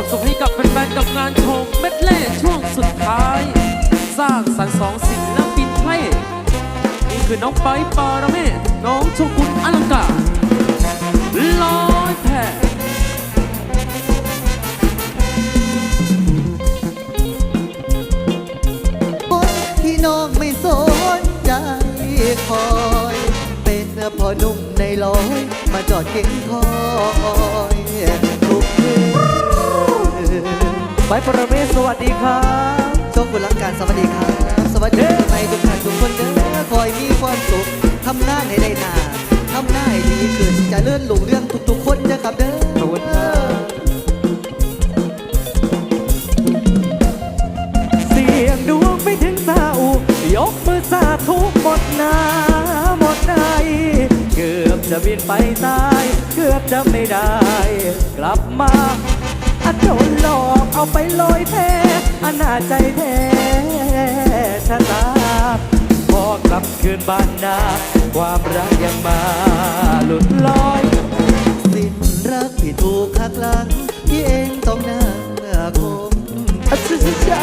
ความสุขให้กับแฟนๆกับงานโชว์เม็ดเล่ช่วงสุดท้าย สร้างสรรค์สองศิลปินเพลงนี่คือน้องไปปาระเมศน้องโชกุนอลังการลอยแพที่น้องไม่สนใจคอย เป็นพ่อหนุ่มในร้อย มาจอดเก่งคอย ไปประเมศสวัสดีครับโชคบุญลังการสวัสดีครับ สวัสดีปีใหม่ทุกท่านทุกคนเด้อคอยมีความสุขทำงาให้ได้นานทำหน้าให้ดีขึ้นจะเลื่อนหลงเรื่องทุกๆคนนะครับเด้อขอบคุณครับเสียงดวงไม่ถึงซาอุยกมือสาธุหมดหนาหมดใจเกือบจะบินไปตาย เกือบจะไม่ได้ กลับมาอัดโดน เอาไปลอยแพอนาใจแท้ชะตาพอกลับคืนบ้านนา ความรักยังมาหลุดลอย สิ้นรักที่ถูกหักหลัง ที่เองต้องนั่งคมอัจรรย์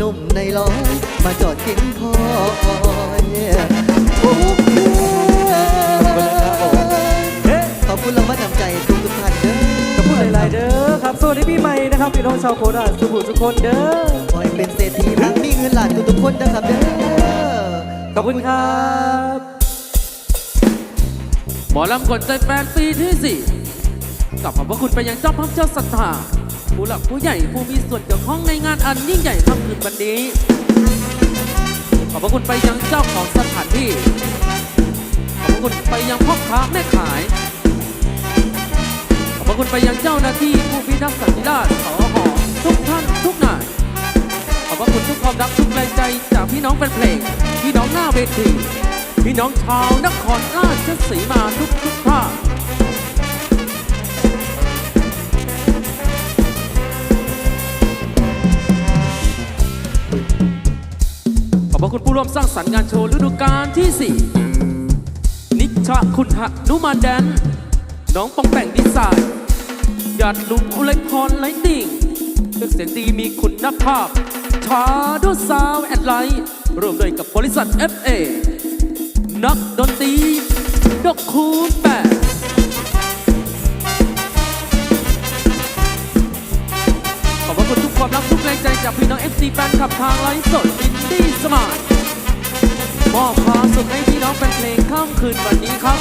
นุ่มในร้อมาจอดกินคอยทุกคืนเฮ้ขอบคุณเรางวัลนำใจทุกทุกท่านเด้อขอบคุณหลายๆเด้อครับสวัสดีปีใหม่นะครับพี่น้องชาวโคราชสุขุมทุกคนเด้อขอให้เป็นเศรษฐีทั้งมีเงินหล้านทุกๆคนนะครับเด้อขอบคุณครับหมอลำกดใจแฟนปีที่สี่กลับขอบพระคุณไปยังเจ้าภาพเจ้าศรัทธา ผู้หลักผู้ใหญ่ผู้มีส่วนเกี่ยวข้องในงานอันยิ่งใหญ่ค่ำคืนวันนี้ ขอบพระคุณไปยังเจ้าของสถานที่ ขอบพระคุณไปยังพ่อค้าแม่ขาย ขอบพระคุณไปยังเจ้าหน้าที่ผู้พิทักษ์สันติราษฎร์สอหอทุกท่านทุกนายขอบพระคุณทุกความรักทุกแรงใจจากพี่น้องเป็นเพลง พี่น้องหน้าเวทีพี่น้องชาวนครราชสีมาทุกทุกภาค ขอบพระคุณผู้ร่วมสร้างสรรค์งานโชว์ฤดูกาลที่ 4 นิชาคุณหนุมาแดน น้องปองแป่งดีไซน์หยาดลุงอุไรพรไลติ่งเครื่องเสียงดีมีคุณภาพชาดูซาวแอดไลท์ร่วมด้วยกับบริษัท FA นักดนตรีดอกคูณแปด รับทุกแรงใจจากพี่น้อง FC แฟนคลับทางไลฟ์สดอินดี้สมายมอบความสุขให้พี่น้องแฟนเพลงค่ำคืนวันนี้ครับ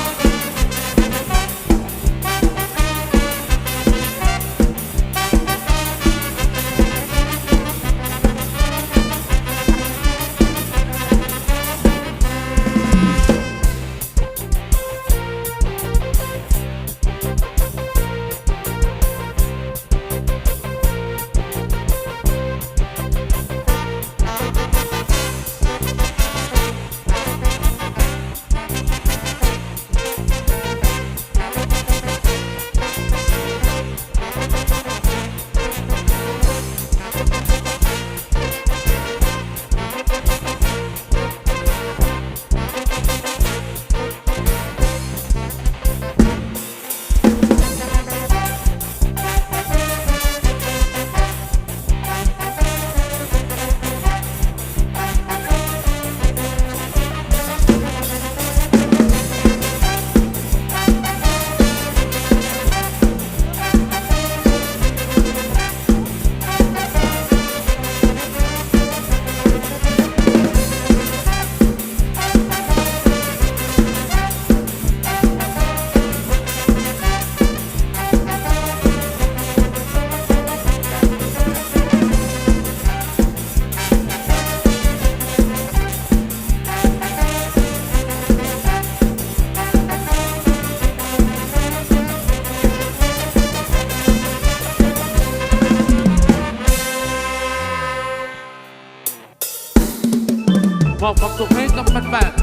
บอกความสุขให้กับแฟนๆ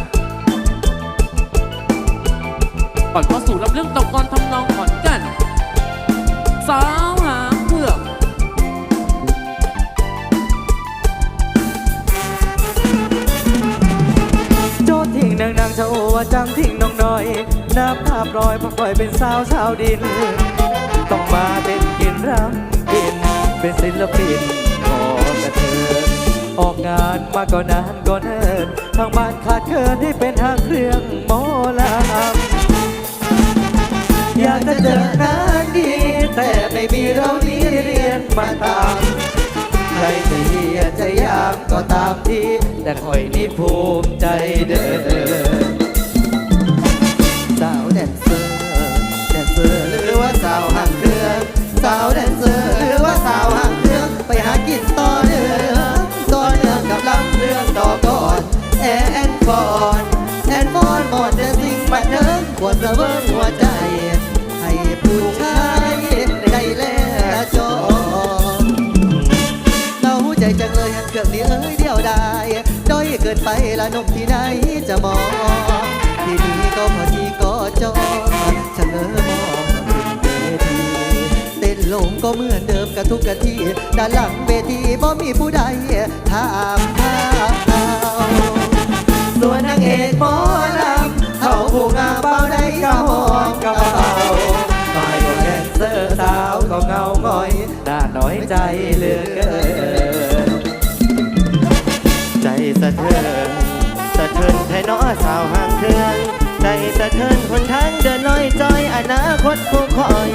ก่อนเข้าสู่ลำเรื่องตะกอนทำนองขอนกันสาวหาเพื่อนโจทิ้งนางนางชะโอว่าจังทิ้งน้องน้อย น้ำภาพรอยพักคอยเป็นสาวชาวดิน ต้องมาเต้นกินรำกินเป็นศิลปิน ออกงานมาก็นานก็เนินทางบ้านขาดเคินให้เป็นทางเครื่องหมอลำอยากจะเจอหน้าดีแต่ไม่มีเรานี้เรียนมาตามใครจะเฮียจะยามก็ตามที่ แต่คอยนี่ภูมิใจเด้อสาวแดนเซอร์แดนเซอร์หรือว่าสาวห่า เกินไปละนกที่ไหนจะมองที่นี่ก็พอดีก็จอเฉลยมองเวทีเต้นลงก็เหมือนเดิมกับทุกกะทีด้านหลังเวทีบ่มีผู้ใดถามข่าม สะเทือนสะเทือนไทยน้อสาวห่างเครื่องใจสะเทือนคนทางเดินน้อยจอยอนาคตผู้คอย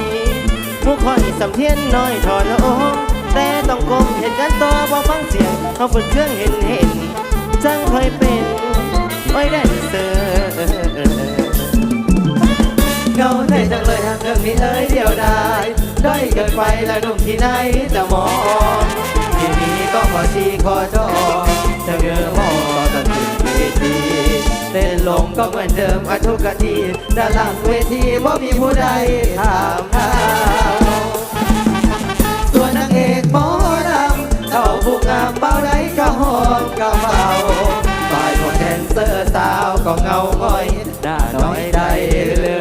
ผู้คอยสำเทียนน้อยถอดลงแต่ต้องก้มเห็นกันต่อบ่ฟังเสียงเขาฝึกเครื่องเห็นเห็นจังคอยเป็นโอ้ยแดนเซอร์เงาใจจังเลยหากเรื่องนี้เอ้ยเดียวได้ได้เกินไปแล้วนุ่มที่ไหนจะมอง ต้องขอซีขอจอเธอเงือมอตอนถึนเวทีเต้นลงก็เหมือนเดิมอัทุกทีด้านหลังเวทีว่ามีผู้ใดถามหาตัวนางเอกหมอลำเขาผู้งามเบาไดก็หอมกระเป๋าฝ่ายของแดนเซอร์สาวก็เงาง่อยหน้าน้อยใจเลย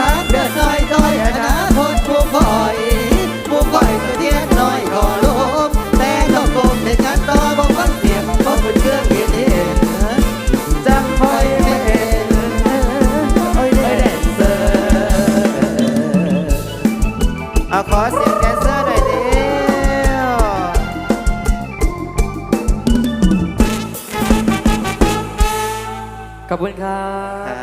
ตักเดือดน้อยต้อยอนาคตผู้คอยผู้คอยตัวเทียนน้อยขอลบแต่ดอกลมในชั้นต่อบ่ฟัเสียงบ่เปเรื่องเย็ย็จัคอยเด่นโอยเด่นเซอร์อขอเสียงแดนเซอร์หน่อยเดียวขอบคุณครับ